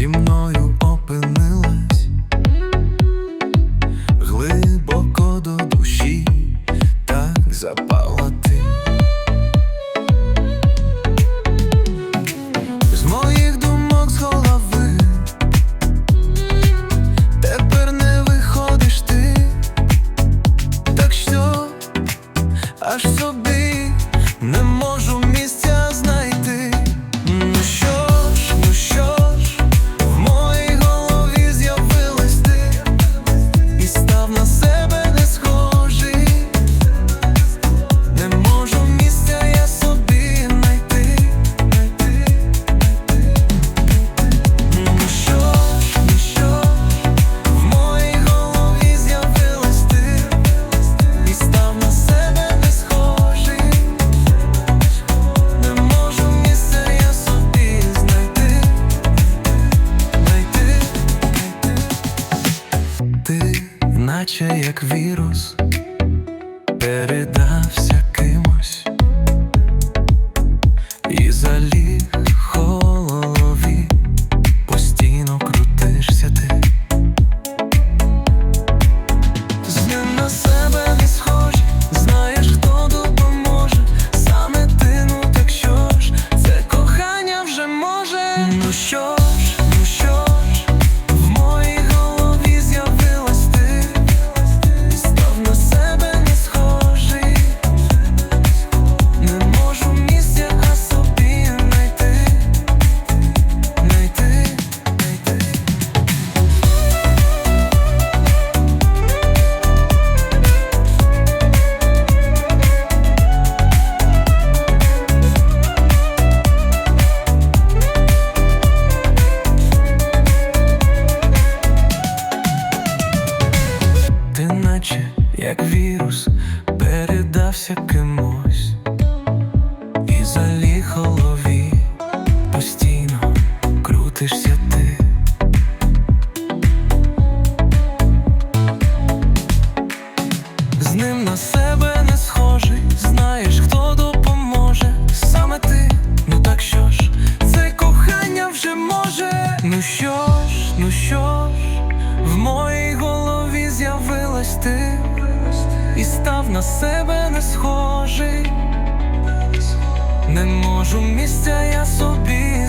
зі мною опинилась. Глибоко до душі, так запала ти. З моїх думок з голови, тепер не виходиш ти, так що? Аж собі. Наче як вірус, передався кимось як вірус передався кимось і заліг голові постійно крутишся ти. З ним на себе не схожий, знаєш, хто допоможе. Саме ти, ну так що ж, це кохання вже може. Ну що ж, ну що ж, в моїй голові з'явилась ти і став на себе не схожий. Не можу місця я собі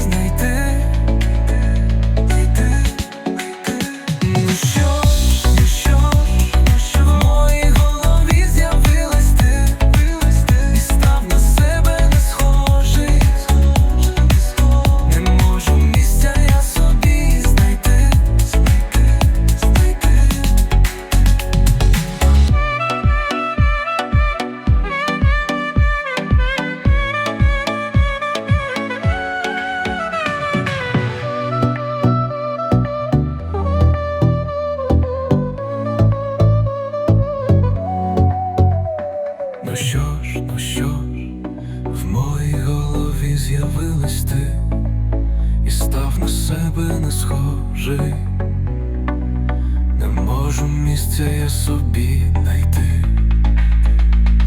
ну що ж, в моїй голові з'явилась ти і став на себе не схожий. Не можу місця я собі знайти.